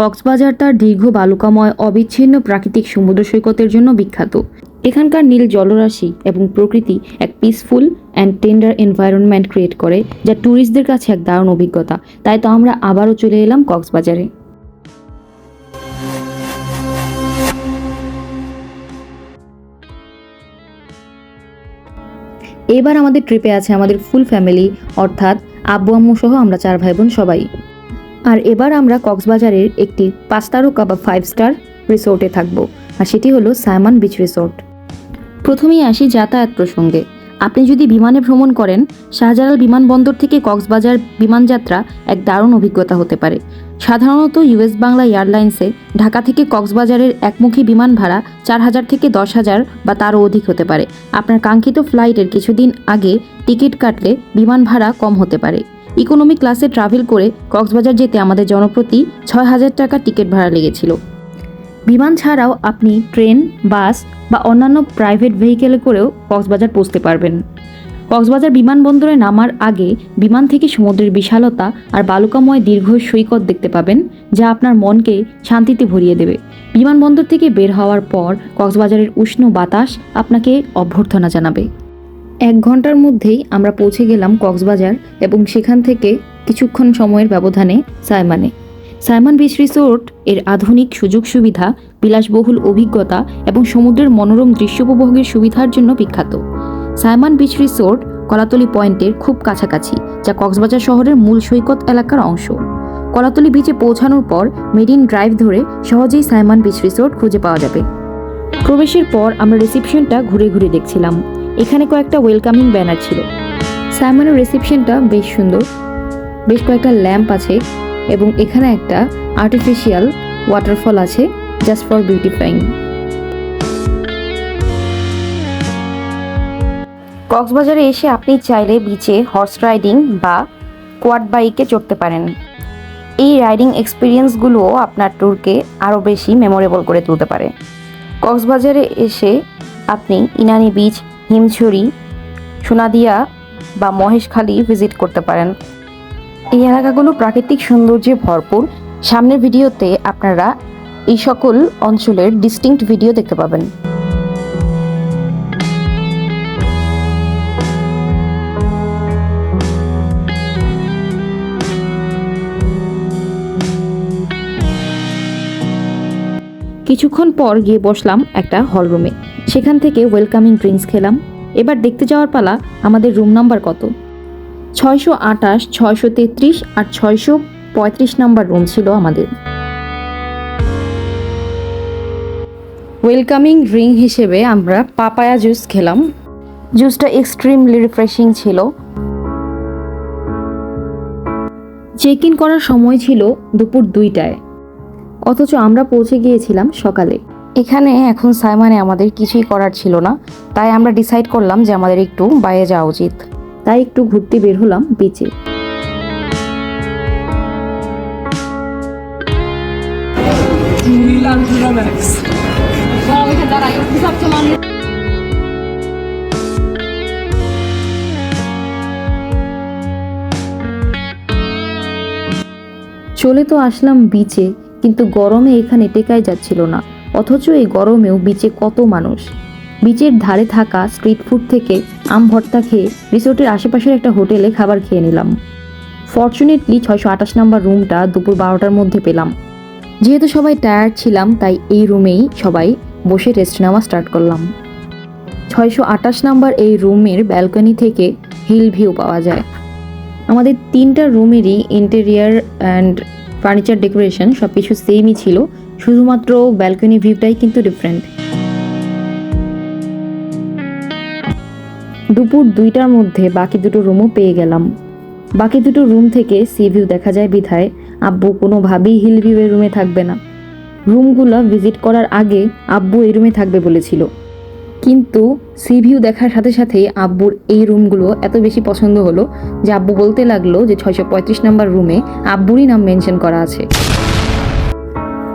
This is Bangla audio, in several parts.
কক্সবাজার তার দীর্ঘ বালুকাময়, অবিচ্ছিন্ন প্রাকৃতিক সমুদ্র সৈকতের জন্য বিখ্যাত। এখানকার নীল জলরাশি এবং প্রকৃতি এক peaceful and tender environment create করে, যা ট্যুরিস্টদের কাছে এক দারুণ অভিজ্ঞতা। তাই তো আমরা আবারও চলে এলাম কক্সবাজারে। এবার আমাদের ট্রিপে আছে আমাদের ফুল ফ্যামিলি অর্থাৎ আব্বু, আম্মু সহ আমরা চার ভাই বোন সবাই। আর এবার আমরা কক্সবাজারের একটি পাঁচ তারকা বা ফাইভ স্টার রিসোর্টে থাকব, আর সেটি হলো সাইমন বিচ রিসোর্ট। প্রথমেই আসি যাতায়াত প্রসঙ্গে। আপনি যদি বিমানে ভ্রমণ করেন, শাহজালাল বিমানবন্দর থেকে কক্সবাজার বিমানযাত্রা এক দারুণ অভিজ্ঞতা হতে পারে। সাধারণত ইউএস বাংলা এয়ারলাইন্সে ঢাকা থেকে কক্সবাজারের একমুখী বিমান ভাড়া চার হাজার থেকে দশ হাজার বা তারও অধিক হতে পারে। আপনার কাঙ্ক্ষিত ফ্লাইটের কিছুদিন আগে টিকিট কাটলে বিমান ভাড়া কম হতে পারে। ইকোনমি ক্লাসে ট্রাভেল করে কক্সবাজার যেতে আমাদের জনপ্রতি ছয় হাজার টাকা টিকিট ভাড়া লেগেছিল। বিমান ছাড়াও আপনি ট্রেন, বাস বা অন্যান্য প্রাইভেট ভেহিকেলে করেও কক্সবাজার পৌঁছতে পারবেন। কক্সবাজার বিমানবন্দরে নামার আগে বিমান থেকে সমুদ্রের বিশালতা আর বালুকাময় দীর্ঘ সৈকত দেখতে পাবেন, যা আপনার মনকে শান্তিতে ভরিয়ে দেবে। বিমানবন্দর থেকে বের হওয়ার পর কক্সবাজারের উষ্ণ বাতাস আপনাকে অভ্যর্থনা জানাবে। এক ঘণ্টার মধ্যেই আমরা পৌঁছে গেলাম কক্সবাজার এবং সেখান থেকে কিছুক্ষণ সময়ের ব্যবধানে সাইমানে সাইমন বিচ রিসোর্ট এর আধুনিক সুযোগ সুবিধা, বিলাসবহুল অভিজ্ঞতা এবং সমুদ্রের মনোরম দৃশ্য উপভোগের সুবিধার জন্য বিখ্যাত। সাইমন বিচ রিসোর্ট কলাতলি পয়েন্টের খুব কাছাকাছি, যা কক্সবাজার শহরের মূল সৈকত এলাকার অংশ। কলাতলি বিচে পৌঁছানোর পর মেরিন ড্রাইভ ধরে সহজেই সাইমন বিচ রিসোর্ট খুঁজে পাওয়া যাবে। প্রবেশের পর আমরা রিসেপশনটা ঘুরে ঘুরে দেখছিলাম। এখানে কয়েকটা ওয়েলকামিং ব্যানার ছিল। সাইমনের রিসেপশনটা বেশ সুন্দর। বেশ কয়েকটা ল্যাম্প আছে এবং এখানে একটা আর্টিফিশিয়াল ওয়াটারফল আছে জাস্ট ফর বিউটিফাইং কক্সবাজারে এসে আপনি চাইলে বিচে হর্স রাইডিং বা কোয়াড বাইকে চড়তে পারেন। এই রাইডিং এক্সপিরিয়েন্সগুলো আপনার ট্যুরকে আরও বেশি মেমোরেবল করে তুলতে পারে। কক্সবাজারে এসে আপনি ইনানি বিচ হিমছড়ি, সোনাদিয়া বা মহেশখালী ভিজিট করতে পারেন। এই এলাকাগুলো প্রাকৃতিক সৌন্দর্যে ভরপুর। সামনের ভিডিওতে আপনারা এই সকল অঞ্চলের ডিস্টিংক্ট ভিডিও দেখতে পাবেন। কিছুক্ষণ পর গিয়ে বসলাম একটা হল রুমে সেখান থেকে ওয়েলকামিং ড্রিঙ্কস খেলাম। এবার দেখতে যাওয়ার পালা আমাদের রুম নাম্বার কত? ছয়শো আটাশ ছয়শো তেত্রিশ আর ছয়শো পঁয়ত্রিশ নাম্বার রুম ছিল আমাদের। ওয়েলকামিং ড্রিঙ্ক হিসেবে আমরা পাপায়া জুস খেলাম। জুসটা এক্সট্রিমলি রিফ্রেশিং ছিল। চেক ইন করার সময় ছিল দুপুর দুইটায়। অথচ আমরা পৌঁছে গিয়েছিলাম সকালে। এখানে এখন সাইমানে আমাদের কিছুই করার ছিল না তাই আমরা ডিসাইড করলাম যে আমাদের একটু বাইরে যাওয়া উচিত। তাই একটু ঘুরতে বের হলাম বিচে চলে তো আসলাম বিচে কিন্তু গরমে এখানে টেকাই যাচ্ছিল না। অথচ এই গরমেও বিচে কত মানুষ। বিচের ধারে থাকা স্ট্রিট ফুড থেকে আম ভর্তা খেয়ে রিসোর্টের আশেপাশের একটা হোটেলে খাবার খেয়ে নিলাম। ফর্চুনেটলি ছয়শো আঠাশ নাম্বার রুমটা দুপুর বারোটার মধ্যে পেলাম। যেহেতু সবাই টায়ার্ড ছিলাম, তাই এই রুমেই সবাই বসে রেস্ট নেওয়া স্টার্ট করলাম। ছয়শো আঠাশ নাম্বার এই রুমের ব্যালকনি থেকে হিল ভিউ পাওয়া যায়। আমাদের তিনটা রুমেরই ইন্টেরিয়ার অ্যান্ড ফার্নিচার ডেকোরেশন সব কিছু সেমই ছিল, শুধুমাত্র ব্যালকনি ভিউটাই কিন্তু ডিফারেন্ট দুপুর দুইটার মধ্যে বাকি দুটো রুমও পেয়ে গেলাম। বাকি দুটো রুম থেকে সি ভিউ দেখা যায় বিধায়, আব্বু কোনোভাবেই হিল ভিউয়ের রুমে থাকবে না। রুমগুলো ভিজিট করার আগে আব্বু এই রুমে থাকবে বলেছিল। কিন্তু সি ভিউ দেখার সাথে সাথে আব্বুর এই রুমগুলো এত বেশি পছন্দ হলো যে আব্বু বলতে লাগল যে ছয়শো পঁয়ত্রিশ নাম্বার রুমে আব্বুরই নাম মেনশন করা আছে।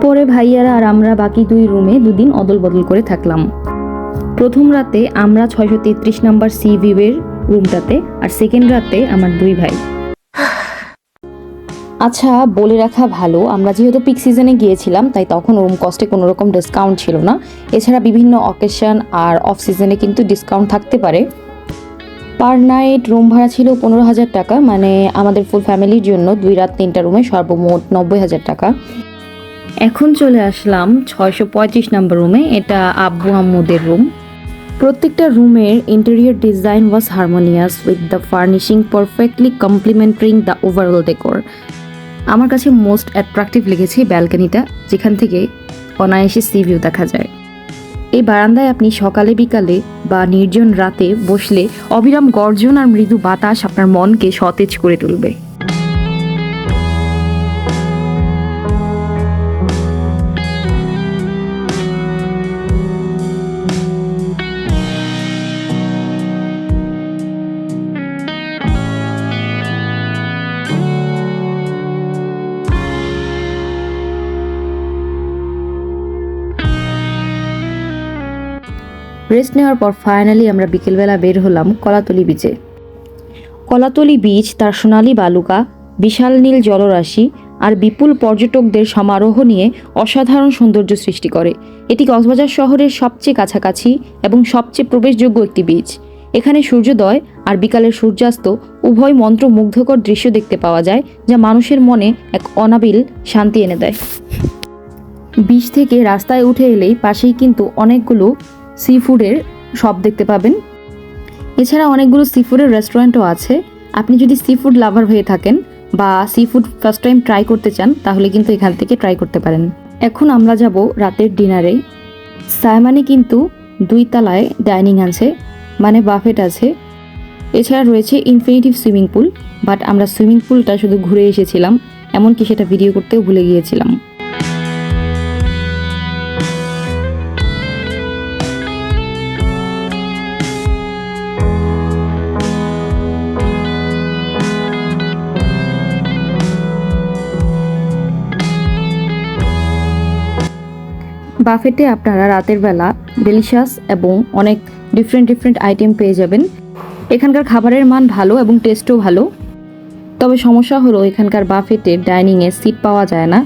পরে ভাইয়ারা আর আমরা বাকি দুই রুমে দুদিন অদল বদল করে থাকলাম। প্রথম রাতে আমরা ছয়শো তেত্রিশ নাম্বার সি ভিউয়ের রুমটাতে আর সেকেন্ড রাতে আমার দুই ভাই। আচ্ছা বলে রাখা ভালো। আমরা যেহেতু পিক সিজনে গিয়েছিলাম, তাই তখন রুম কস্টে কোনো রকম ডিসকাউন্ট ছিল না। এছাড়া বিভিন্ন অকেশন আর অফ সিজনে কিন্তু ডিসকাউন্ট থাকতে পারে। পার নাইট রুম ভাড়া ছিল পনেরো হাজার টাকা মানে আমাদের ফুল ফ্যামিলির জন্য দুই রাত তিনটা রুমে সর্বমোট নব্বই হাজার টাকা। এখন চলে আসলাম ছয়শো পঁয়ত্রিশ নম্বর রুমে এটা আব্বু আম্মুদের রুম প্রত্যেকটা রুমের interior design was harmonious with the furnishing perfectly complementing the overall decor আমার কাছে মোস্ট অ্যাট্রাকটিভ লেগেছে ব্যালকানিটা, যেখান থেকে অনায়াসে সি ভিউ দেখা যায়। এই বারান্দায় আপনি সকালে, বিকালে বা নির্জন রাতে বসলে অবিরাম গর্জন আর মৃদু বাতাস আপনার মনকে সতেজ করে তুলবে। রেস্ট নেওয়ার পর ফাইনালি আমরা বিকেলবেলা বের হলাম কলাতলি বিচে কলাতলি বিচ তার সোনালি বালুকা, বিশাল নীল জলরাশি আর বিপুল পর্যটকদের সমারোহ নিয়ে অসাধারণ সৌন্দর্য সৃষ্টি করে। এটি কক্সবাজার শহরের সবচেয়ে কাছাকাছি এবং সবচেয়ে প্রবেশযোগ্য একটি বিচ এখানে সূর্যোদয় আর বিকালের সূর্যাস্ত উভয় মন্ত্রমুগ্ধকর দৃশ্য দেখতে পাওয়া যায়, যা মানুষের মনে এক অনাবিল শান্তি এনে দেয়। বিচ থেকে রাস্তায় উঠে এলেই পাশেই কিন্তু অনেকগুলো সি ফুডের শপ দেখতে পাবেন। এছাড়া অনেকগুলো সি ফুডের রেস্টুরেন্টও আছে। আপনি যদি সি ফুড লাভার হয়ে থাকেন বা sea food first time try করতে চান, তাহলে কিন্তু এখান থেকে ট্রাই করতে পারেন। এখন আমরা যাব রাতের ডিনারে সায়মানে কিন্তু দুই তলায় ডাইনিং আছে মানে বাফেট আছে। এছাড়া রয়েছে ইনফিনিটিভ সুইমিং পুল বাট আমরা সুইমিং পুলটা শুধু ঘুরে এসেছিলাম, এমনকি সেটা ভিডিও করতেও ভুলে গিয়েছিলাম। বাফেটে আপনারা রাতের বেলা ডেলিশাস এবং অনেক ডিফারেন্ট ডিফারেন্ট আইটেম পেয়ে যাবেন। এখানকার খাবারের মান ভালো এবং টেস্টও ভালো। তবে সমস্যা হলো এখানকার বাফেটে ডাইনিংয়ে সিট পাওয়া যায় না।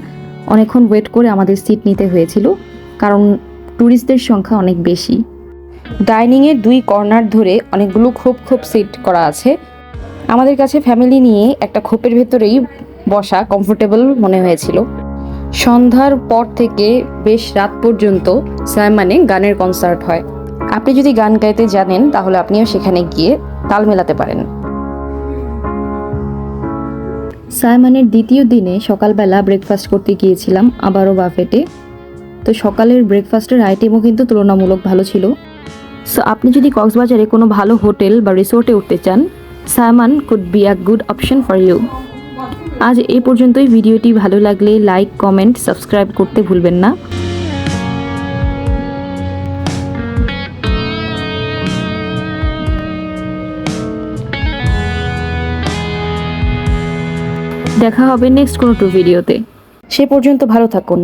অনেকক্ষণ ওয়েট করে আমাদের সিট নিতে হয়েছিল, কারণ ট্যুরিস্টদের সংখ্যা অনেক বেশি। ডাইনিংয়ের দুই কর্নার ধরে অনেকগুলো খোপ খোপ সিট করা আছে। আমাদের কাছে ফ্যামিলি নিয়ে একটা খোপের ভেতরেই বসা কমফোর্টেবল মনে হয়েছিল। সন্ধ্যার পর থেকে বেশ রাত পর্যন্ত সায়মানে গানের কনসার্ট হয়। আপনি যদি গান গাইতে জানেন, তাহলে আপনিও সেখানে গিয়ে তাল মেলাতে পারেন। সায়মানের দ্বিতীয় দিনে সকালবেলা ব্রেকফাস্ট করতে গিয়েছিলাম, আবারও বাফেটে। তো সকালের ব্রেকফাস্টের আইটেমও কিন্তু তুলনামূলক ভালো ছিল। সো আপনি যদি কক্সবাজারে কোনো ভালো হোটেল বা রিসোর্টে উঠতে চান Sayeman could be a good option for you আজ এ পর্যন্তই। ভিডিওটি ভালো লাগলে লাইক কমেন্ট সাবস্ক্রাইব করতে ভুলবেন না। দেখা হবে নেক্সট কোনো টু ভিডিওতে সে পর্যন্ত ভালো থাকুন।